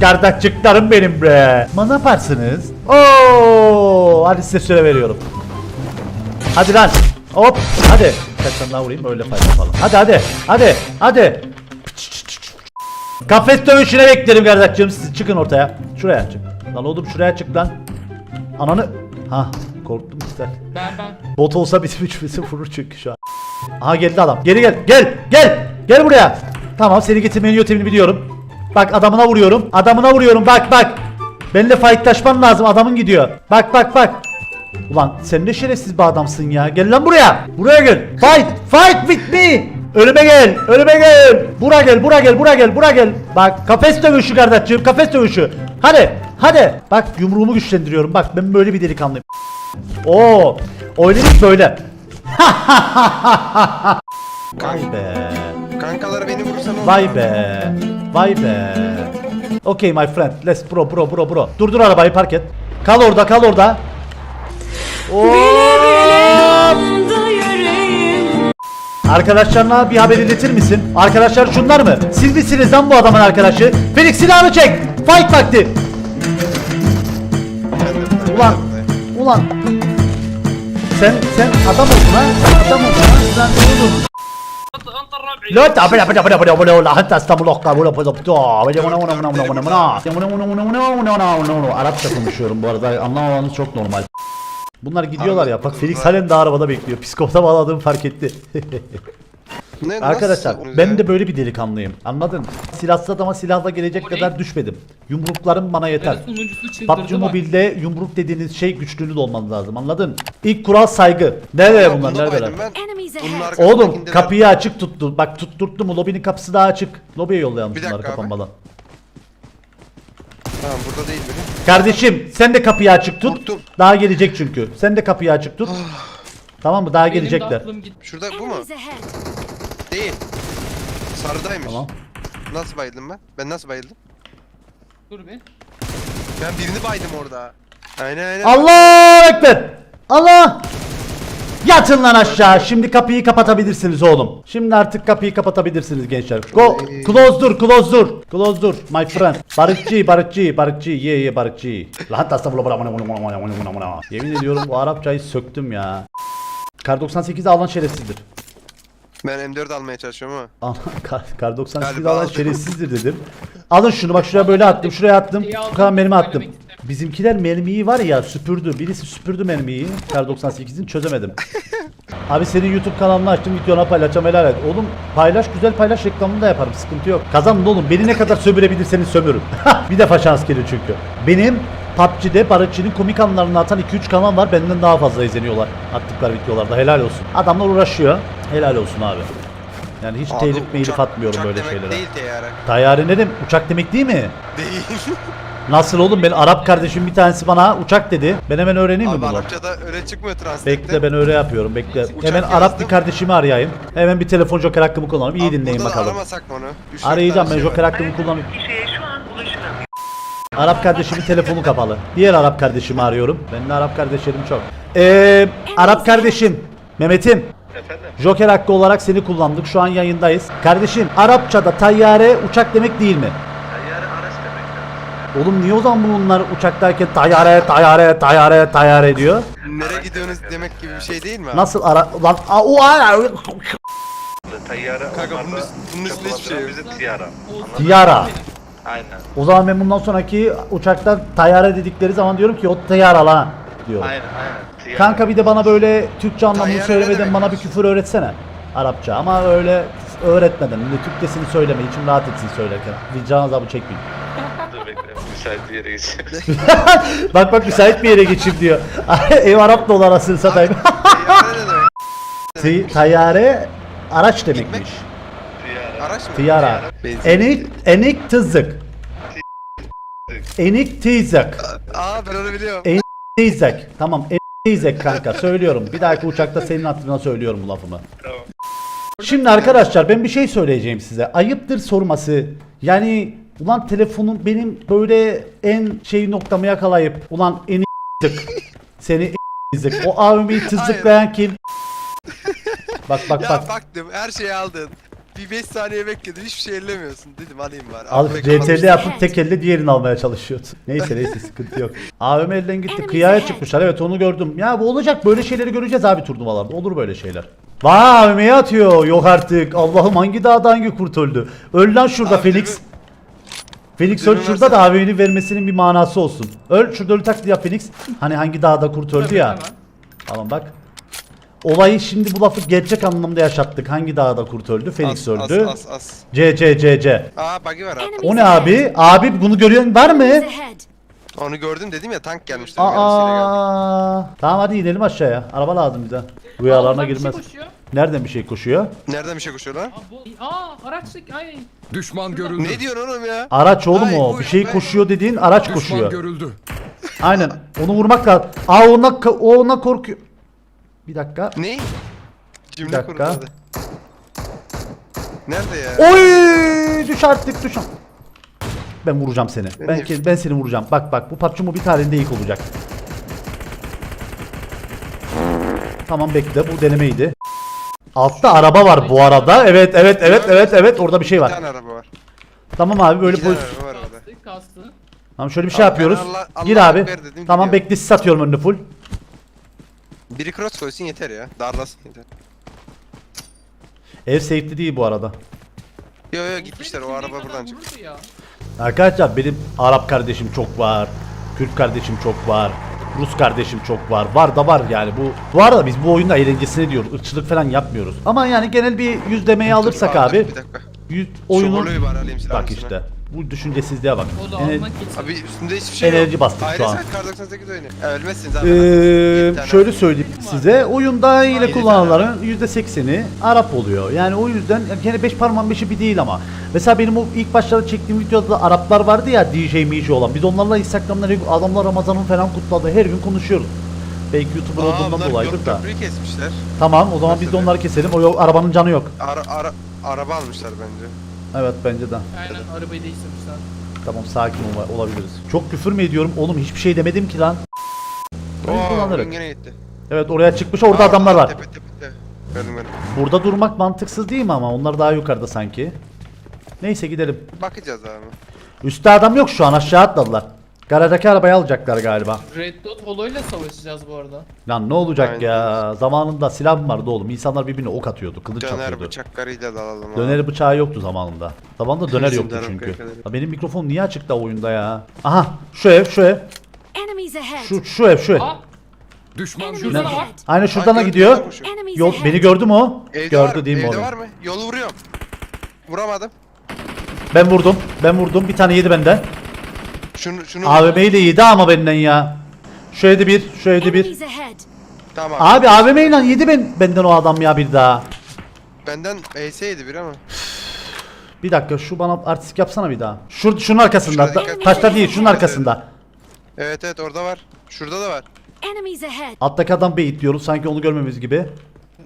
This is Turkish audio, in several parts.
kardeşçiklerim benim bre. Ma ne yaparsınız? Oo, hadi size süre veriyorum. Hadi lan. Hop. Hadi. Kaç tane daha vurayım öyle fayda yapalım. Hadi hadi. Hadi. Hadi. Kafes dövüşüne beklerim kardeşim. Siz çıkın ortaya. Şuraya çık. Lan oğlum şuraya çık lan. Ananı. Ha korktum ister. Ben ben. Bot olsa bizim üçümüzü vurur çünkü şu an. Aha geldi adam. Geri gel. Gel. Gel. Gel buraya. Tamam seni getirmenin yöntemini biliyorum. Bak adamına vuruyorum. Adamına vuruyorum. Bak bak. Benimle fightlaşman lazım. Adamın gidiyor. Bak bak bak. Ulan sen ne şerefsiz bir adamsın ya. Gel lan buraya. Buraya gel. Fight. Fight with me. Önüme gel. Önüme gel. Buraya gel. Buraya gel. Buraya gel. Buraya gel. Bak kafes dövüşü kardeşim. Kafes dövüşü. Hadi. Hadi. Bak yumruğumu güçlendiriyorum. Bak ben böyle bir delikanlıyım. Oo, oynadık böyle. Vay be. Kankalar beni vurursan olur. Vay be. Vay be. Okay my friend. Let's bro bro bro bro. Durdur arabayı park et. Kal orada kal orada. Arkadaşlarına bir haber iletir misin? Arkadaşlar şunlar mı? Siz misiniz lan bu adamın arkadaşı? Felix silahını çek. Fight vakti. Ulan. Ulan. Sen sen adam oldun ha. Adam oldun ha. Sen oğlum. Lo tapera, tapera, tapera, tapera, tapera, la gente está bloka, böyle böyle böyle. Böyle bunu bunu bunu bunu bunu bunu bunu bunu bunu bunu bunu bunu Arapça konuşuyorum bu arada. Anlamamanız çok normal. Bunlar gidiyorlar ya. Bak Felix halen de arabada bekliyor. Psikopata bağladığımı fark etti. Ne, nasıl Arkadaşlar olur ben ya? de böyle bir delikanlıyım. Anladın? Silahsız adama silahla gelecek O ne? kadar düşmedim. Yumruklarım bana yeter. Sonuncusu çıldırdı PUBG bak. Mobile'de yumruk dediğiniz şey güçlülüğü de olmalı lazım anladın? İlk kural saygı. Nereye Ya bunlar bunda baydım ben. Enemies Bunun ahead. Oğlum arkasındakiler- kapıyı açık tuttu. Bak tutturttu mu? Lobinin kapısı daha açık. Lobiye yollayalım Bir şunları dakika abi. kapanmadan. Tamam burada değil biri. Kardeşim sen de kapıyı açık tut. Korktum. Daha gelecek çünkü. Sen de kapıyı açık tut. tamam mı? Daha Benim de gelecekler. aklım gitti. Şurada bu mu? Enemies ahead. Değil. Sarıdaymış. Tamam. Nasıl bayıldım ben? Ben nasıl bayıldım? Dur bir. Ben birini baydım orada. Aynen aynen. Allah ekber. Allah. Yatın lan aşağı. Şimdi kapıyı kapatabilirsiniz oğlum. Şimdi artık kapıyı kapatabilirsiniz gençler. Go. Close dur. Close dur. Close dur. My friend. Barıkçı, barıkçı, barıkçı. Ye ye barıkçı. Lan tasla bula bula Yemin ediyorum bu Arapçayı söktüm ya. Kar 98 alan şerefsizdir. Ben M4 almaya çalışıyorum ama. Alan kar, kar 98'i Galiba alan aldım. şerefsizdir dedim. Alın şunu bak şuraya böyle attım, şuraya attım. Bu kadar mermi attım. Bizimkiler mermiyi var ya süpürdü. Birisi süpürdü mermiyi. Kar 98'in çözemedim. Abi senin YouTube kanalını açtım videona paylaşacağım helal et. Oğlum paylaş güzel paylaş reklamını da yaparım sıkıntı yok. Kazanın oğlum beni ne kadar sömürebilirseniz sömürün. bir defa şans gelir çünkü. Benim PUBG'de Barışçı'nın komik anlarını atan 2-3 kanal var benden daha fazla izleniyorlar attıkları videolarda helal olsun. Adamlar uğraşıyor helal olsun abi. Yani hiç Abi, telif meylif uçak- atmıyorum uçak böyle demek şeylere. Değil teyare. Tayyare ne demek? Uçak demek değil mi? Değil. Nasıl oğlum ben Arap kardeşim bir tanesi bana uçak dedi. Ben hemen öğreneyim mi Abi bunu? Arapçada öyle çıkmıyor translate'de. Bekle ben öyle yapıyorum bekle. Uçak Hemen yazdım. Arap bir kardeşimi arayayım. Hemen bir telefon joker hakkımı kullanayım. İyi Abi dinleyin burada da bakalım. aramasak mı onu? Üç, dört Arayacağım ben tane şey joker hakkımı kullanayım. Arap kardeşimin telefonu kapalı. Diğer Arap kardeşimi arıyorum. Benim de Arap kardeşlerim çok. Eee Arap kardeşim Mehmet'im. Joker hakkı olarak seni kullandık. Şu an yayındayız. Kardeşim Arapçada tayyare uçak demek değil mi? Oğlum niye o zaman bunlar uçaktayken tayyare tayyare tayyare tayyare diyor? Nereye gidiyorsunuz demek gibi bir şey değil mi abi? Nasıl ara lan a, o ara Tayyare Kanka bunun, bunun üstünde hiçbir şey yok. tiyara. Tiyara. Aynen. O zaman ben bundan sonraki uçakta tayyare dedikleri zaman diyorum ki o tayyara lan diyorum. Aynen aynen. Tiyara. Kanka bir de bana böyle Türkçe anlamını Tayyare söylemeden bana bir küfür öğretsene. Arapça ama öyle öğretmeden. De Türkçesini söyleme. içim rahat etsin söylerken. Vicdan azabı çekmeyin. Dur bekle. Müsait bir yere geç. bak bak müsait bir yere geçeyim diyor. Ev Arap dolu arasını satayım. Ne demek? Tayyare araç demekmiş. tiyara. Araç mı? Benzin. Enik, enik tızık. Enik tızık. Aa ben onu biliyorum. En- Teyzek. Tamam. En teyzek kanka söylüyorum. Bir dahaki uçakta senin hatırına söylüyorum bu lafımı. Tamam. Şimdi arkadaşlar ben bir şey söyleyeceğim size. Ayıptır sorması. Yani ulan telefonun benim böyle en şey noktamı yakalayıp ulan en tık seni tızık. O abimi tızıklayan kim? Bak bak ya bak. baktım her şeyi aldın. Bir 5 saniye bekledim hiçbir şey ellemiyorsun. Dedim alayım bari. Al CTRL kapattım. yapıp tek elle diğerini almaya çalışıyordu. Neyse neyse sıkıntı yok. AVM elden gitti. Kıyaya çıkmışlar. Evet onu gördüm. Ya bu olacak. Böyle şeyleri göreceğiz abi turnuvalarda. Olur böyle şeyler. Vay AVM'ye atıyor. Yok artık. Allah'ım hangi dağda hangi kurt öldü? Öl lan şurada Abi, değil Phoenix Değil öl şurada da? AVM'nin vermesinin bir manası olsun. Öl şurada ölü taklidi yap Phoenix. Hani hangi dağda kurt öldü ya. Tamam bak. Olayı şimdi bu lafı gerçek anlamda yaşattık. Hangi dağda kurt öldü? Phoenix As, öldü. As as as. C C C C. Aa buggy var abi. O ne abi? Abi bunu görüyorsun var mı? Onu gördüm dedim ya tank gelmişti. Aa. Aa. Tamam hadi inelim aşağıya. Araba lazım bize. Rüyalarına bir şey girmez. koşuyor. Nereden bir şey koşuyor? Nereden bir şey koşuyor lan? Aa, bu, aa araçlık ay. Düşman görüldü. Ne diyorsun oğlum ya? Araç oğlum Ay, o. bu- Bir şey ben- koşuyor dediğin araç Düşman koşuyor. görüldü. Aynen. Onu vurmak lazım. Aa ona ka- o ona korkuyor. Bir dakika. Ne? Cümle dakika. Nerede ya? Oy! Düş artık düş. Ben vuracağım seni. Ben Ben- ben seni vuracağım. Bak bak bu PUBG Mobile tarihinde ilk olacak. Tamam bekle bu denemeydi. Altta araba var bu arada. Evet evet evet evet evet orada bir şey Bir var. tane araba var. Tamam abi böyle İki tane pozisyon. araba var orada. Kastı kastı. Tamam şöyle bir şey Abi yapıyoruz. ben Allah- Allah Gir abi. Ekber dedim, Tamam gidiyorum. bekle sis atıyorum önüne full. Biri cross koysun yeter ya. Darlasın yeter. Ev safety değil bu arada. Yo yo gitmişler o araba buradan çıktı. ya. Arkadaşlar benim Arap kardeşim çok var. Kürt kardeşim çok var. Rus kardeşim çok var. Var da var yani bu. Bu arada biz bu oyunda eğlencesine diyoruz. Irkçılık falan yapmıyoruz. Ama yani genel bir yüzlemeyi alırsak abi. Bir dakika. Yüz, alayım silahın bak üstüne. işte. Bu düşüncesizliğe bak. O da Ener- almak için. Abi üstünde hiçbir şey Enerji yok. bastık şu Ayrıca an. kar 98 oyunu. E, ölmezsin zaten. Ee, şöyle var. söyleyeyim size oyunda hile kullananların %80'i Arap oluyor. Yani o yüzden gene 5 parmağın beşi bir değil ama. Mesela benim o ilk başlarda çektiğim videoda da Araplar vardı ya DJ MC olan. Biz onlarla Instagram'da adamlar Ramazan'ın falan kutladı. Her gün konuşuyoruz. Belki YouTuber Aa, olduğundan bunlar dolayıdır yok, da. Köprüyü kesmişler. Tamam o zaman biz de onları keselim. O yok, arabanın canı yok. Ara, ara, araba almışlar bence. Evet bence de. Aynen arabayı değiştirmişler. Tamam sakin ol- olabiliriz. Çok küfür mü ediyorum? Oğlum hiçbir şey demedim ki lan. Oyun oyun gene gitti. Evet oraya çıkmış orada Aa, adamlar var. Tepe tepe tepe. Gördüm gördüm. Burada durmak mantıksız değil mi ama onlar daha yukarıda sanki. Neyse gidelim. Bakacağız abi. Üstte adam yok şu an aşağı atladılar. Garajdaki arabayı alacaklar galiba. Red Dot holoyla savaşacağız bu arada. Lan ne olacak Aynen. ya? Zamanında silah mı vardı oğlum? İnsanlar birbirine ok atıyordu, kılıç Döner atıyordu. bıçaklarıyla dalalım abi. Döner bıçağı yoktu zamanında. Zamanında döner yoktu çünkü. Ya benim mikrofon niye açık da oyunda ya? Aha şu ev şu ev. Enemies ahead. Şu, şu ev şu ev. Aa Düşman Enemies. Şurada ahead. Aynen şuradan da Ay, gidiyor. Enemies ahead. beni gördü mü o? Evde Gördü var, değil mi evde onu? var mı? Yolu vuruyorum. Vuramadım. Ben vurdum. Ben vurdum. Bir tane yedi benden. Şunu şunu AVM'yi de yedi ama benden ya. Şu evde bir, şu evde bir. Enemies ahead. Tamam. Abi AVM ile yedi ben benden o adam ya bir daha. Benden ES'ydi bir ama. Bir dakika şu bana artistik yapsana bir daha. Şur şunun arkasında. Şurada dikkat- taşta değil şunun arkasında. Evet evet orada var. Şurada da var. Enemies ahead. Alttaki adam bait diyoruz sanki onu görmemiz gibi.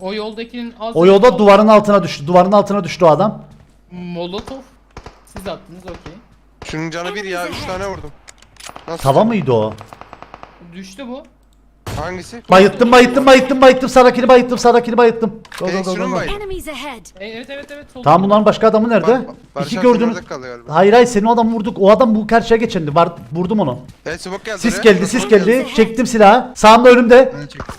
O yoldakinin az O yolda duvarın altına düştü. Duvarın altına düştü o adam. Molotov. Siz attınız okey. Şunun canı bir ya. Üç tane vurdum. Nasıl? Tava mıydı o? Düştü bu. Hangisi? Bayıttım bayıttım bayıttım bayıttım sağdakini bayıttım sağdakini bayıttım. Go, go, go, şunu go? Enemies ahead. E, evet evet evet. solda. Tamam bunların başka adamı nerede? Bar- Barış İki abi gördünüz. orada kalıyor galiba. Hayır hayır senin o adamı vurduk. O adam bu karşıya geçendi. Var vurdum onu. Evet smoke geldi Sis oraya. geldi sis geldi. Çektim silahı. Sağımda önümde. Ben çektim.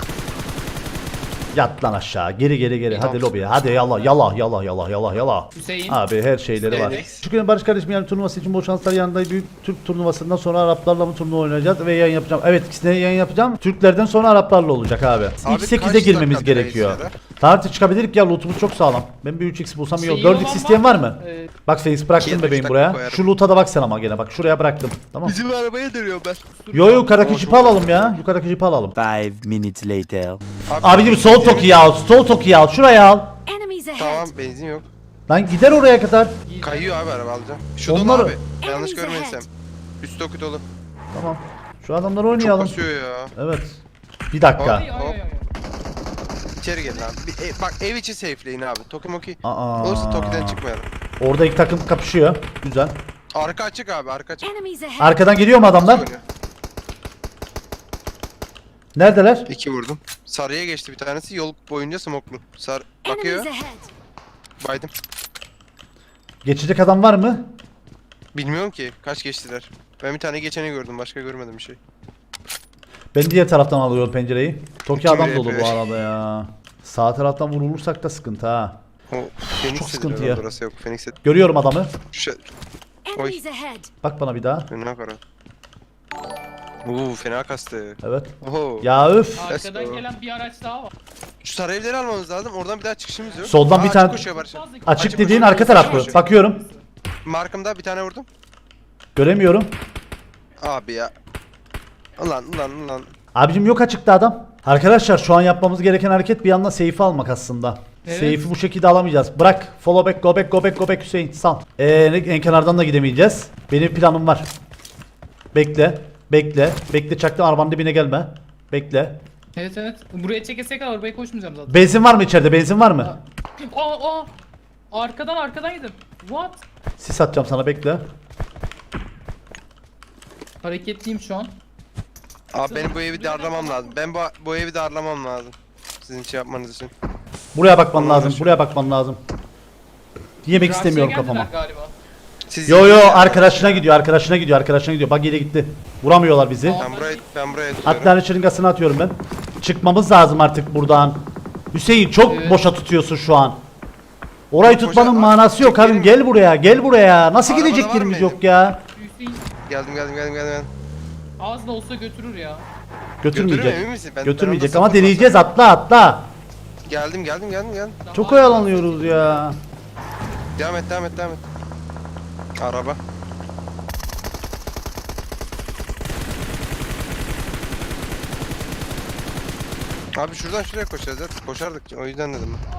Yat lan aşağı. Geri geri geri. Hadi lobiye. Hadi yallah yallah yallah yallah yallah yallah. Hüseyin. Abi her şeyleri var. Şükür Barış kardeşim yani turnuvası için bol şanslar yanında büyük Türk turnuvasından sonra Araplarla mı turnuva oynayacağız ve yayın yapacağım. Evet ikisine yayın yapacağım. Türklerden sonra Araplarla olacak abi. İlk kaç 8'e girmemiz gerekiyor. Tarihte çıkabilir ki ya lootumuz çok sağlam. Ben bir 3x bulsam iyi olur. Şeyi 4x olan isteyen var mı? Ee, Bak Felix bıraktım üç bebeğim buraya. koyarım. Şu loot'a da bak sen ama gene bak şuraya bıraktım. Tamam. Bizim arabaya dönüyor ben. Yo yo yukarıdaki jipi alalım ya. Yukarıdaki jipi alalım. Five minutes later. Abicim sol tokiyi al. Sol tokiyi al. Şuraya al. Enemies ahead. Tamam benzin yok. Lan gider oraya kadar. Kayıyor abi araba alacağım. Şu Onlar- dolu abi. Yanlış görmediysem. Üst toku dolu. Tamam. Şu adamları Çok oynayalım. basıyor ya. Evet. Bir dakika. ay, ay, ay, ay. İçeri gelin abi. Bir, e, bak ev içi safeleyin abi. Toki moki. Aa. Olursa Toki'den çıkmayalım. Orada iki takım kapışıyor. Güzel. Arka açık abi arka açık. Enemies ahead. Arkadan geliyor mu adamlar? Oynuyor. Neredeler? İki vurdum. Sarıya geçti bir tanesi. Yol boyunca smoklu. Sar bakıyor. Enemies ahead. Baydım. Geçecek adam var mı? Bilmiyorum ki kaç geçtiler. Ben bir tane geçeni gördüm başka görmedim bir şey. Ben diğer taraftan alıyorum pencereyi. Toki adam dolu bu arada ya. Sağ taraftan vurulursak da sıkıntı ha. O Çok sıkıntı ya. Yok Phoenix. Görüyorum adamı. Ahead. Bak bana bir daha. fena kara. Uuu fena kastı. Evet. Oho. Ya öf. Arkadan gelen bir araç daha var. Şu saray evleri almamız lazım. Oradan bir daha çıkışımız yok. Soldan bir açık tane- koşuyor Barış abi. Fazla- Açık Açık dediğin koşuyor, arka açık taraf mı? koşuyor. Bakıyorum. Markımda bir tane vurdum. Göremiyorum. Abi ya. Ulan ulan ulan. Abicim yok açıkta adam. Arkadaşlar şu an yapmamız gereken hareket bir yandan seyfi almak aslında. Evet. Seyfi bu şekilde alamayacağız. Bırak. Follow back, go back, go back, go back Hüseyin. Sal. Ee, en kenardan da gidemeyeceğiz. Benim planım var. Bekle. Bekle. Bekle çaktım arabanın dibine gelme. Bekle. Evet evet. Buraya çekesek kadar buraya koşmayacağım zaten. Benzin var mı içeride? Benzin var mı? Aa aa. Arkadan arkadan yedim. What? Sis atacağım sana bekle. Hareketliyim şu an. Abi benim bu evi darlamam lazım. Ben bu, bu evi darlamam lazım. Sizin şey yapmanız için. Buraya bakman lazım. Buraya bakman lazım. Yemek istemiyorum geldiler kafama. Galiba. Siz Yo yo arkadaşına gidiyor, arkadaşına gidiyor, arkadaşına gidiyor. Bak yine gitti. Vuramıyorlar bizi. Ben buraya ben buraya tutuyorum. Hatta şırıngasını atıyorum ben. Çıkmamız lazım artık buradan. Hüseyin çok Evet. boşa tutuyorsun şu an. Orayı Çok tutmanın boşa- manası yok Çekelim. abim. Gel buraya, gel buraya. Nasıl Arabada gidecek var yerimiz yok ya? Hüseyin Geldim geldim geldim geldim. geldim. Az da olsa götürür ya. Götürmeyecek. emin misin? Ben- Götürmeyecek ben ama deneyeceğiz. Atla atla. Geldim geldim geldim geldim. Daha Çok oyalanıyoruz ya. Devam et devam et devam et. Araba. Abi şuradan şuraya koşacağız ya. Koşardık o yüzden dedim ben.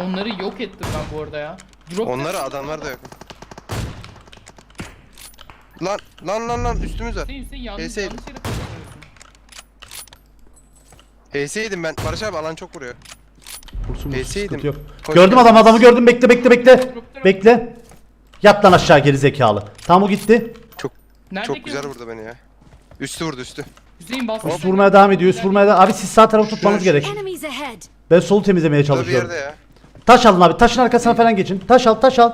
Onları yok ettim ben bu arada ya. Drop Onları adamlar da yok. Lan lan lan lan üstümüz var. Hüseyin Hüseyin yanlış, yere koşuyorsun. HS'ydim ben. Barış abi alan çok vuruyor. Sıkıntı yedim. yok. Koş, Gördüm adam adamı gördüm. Bekle bekle bekle. Bekle. Yat lan aşağı geri zekalı. Tamam o gitti. Nerede Çok güzel vurdu beni ya. Üstü vurdu üstü. Hüseyin bas. Üst vurmaya devam ediyor. Üst vurmaya da. Abi siz sağ tarafı tutmanız Şu- gerek. Enemies ahead. Ben solu temizlemeye Burada bir çalışıyorum. yerde ya. Taş alın abi. Taşın arkasına falan geçin. Taş al, taş al.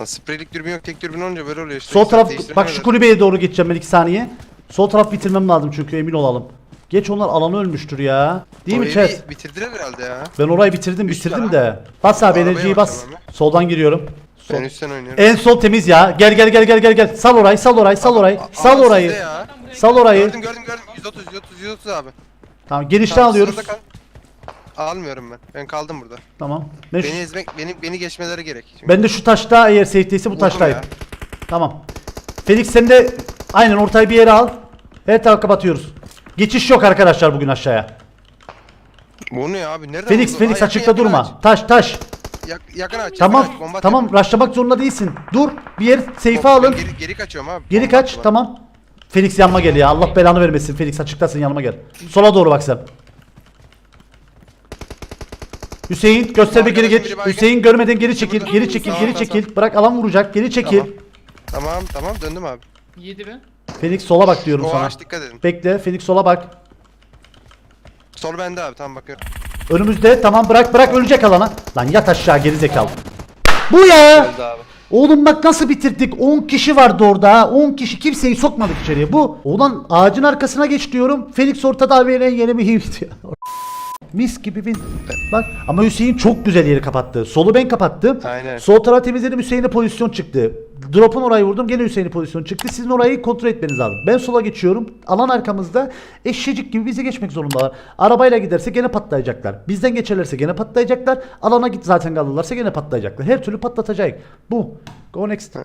Lan spreylik dürbün yok tek dürbün olunca böyle oluyor işte. Sol taraf bak şu kulübeye doğru geçeceğim ben 2 saniye. Sol taraf bitirmem lazım çünkü emin olalım. Geç onlar alanı ölmüştür ya. Değil mi chat? Bitirdiler herhalde ya. Ben orayı bitirdim Üst bitirdim de. Bas abi Arabaya enerjiyi bas. bakacağım Soldan giriyorum. Sol. Ben üstten oynuyorum. En sol temiz ya. Gel gel gel gel gel gel. Sal orayı sal orayı sal orayı. A- Sal orayı. ya. Sal orayı. Gördüm gördüm gördüm. 130 130 130 abi. Tamam genişten Tamam, alıyoruz. sırada kal. Almıyorum ben. Ben kaldım burada. Tamam. Ben, şu- Beni ezmek, beni beni geçmeleri gerek. Çünkü ben de şu taşta eğer safe'deyse bu vurdum taştayım. ya. Tamam. Felix sen de aynen ortayı bir yere al. Her tarafı kapatıyoruz. Geçiş yok arkadaşlar bugün aşağıya. Bu ne abi? Nereden Felix? Felix açıkta durma. Taş taş. Yak, yakın aç. Tamam. yakın aç, bomba Tamam atıyor. rushlamak zorunda değilsin. Dur. Bir yer seyfe Ben alın. Geri, geri kaçıyorum abi. Geri Bomba kaç. Tamam. Felix yanıma gel ya. Allah belanı vermesin. Felix açıktasın yanıma gel. Sola doğru bak sen. Hüseyin göster bir geri geç. Hüseyin görmeden geri çekil. Geri çekil. Sağ Geri çekil. Bırak alan vuracak. Geri çekil. Tamam. Tamam tamam döndüm abi. Yedi be. Felix sola bak diyorum O sana. ağaç dikkat edin. Bekle. Felix sola bak. Sol bende abi tamam bakıyorum. Önümüzde. Tamam bırak bırak ölecek alana. Lan yat aşağı geri zekalı. Bu ya. Abi. Oğlum bak nasıl bitirdik? 10 kişi vardı orada ha. 10 kişi kimseyi sokmadık içeriye. Bu. Ulan ağacın arkasına geç diyorum. Felix ortada abi yeni bir hit ya. Mis gibi bin. Bak ama Hüseyin çok güzel yeri kapattı. Solu ben kapattım. Aynen. Sol tarafı temizledim Hüseyin'e pozisyon çıktı. Drop'un orayı vurdum gene Hüseyin'e pozisyon çıktı. Sizin orayı kontrol etmeniz lazım. Ben sola geçiyorum. Alan arkamızda eşecik gibi bize geçmek zorundalar. Arabayla giderse gene patlayacaklar. Bizden geçerlerse gene patlayacaklar. Alana git zaten kalırlarsa gene patlayacaklar. Her türlü patlatacak. Bu. Go next.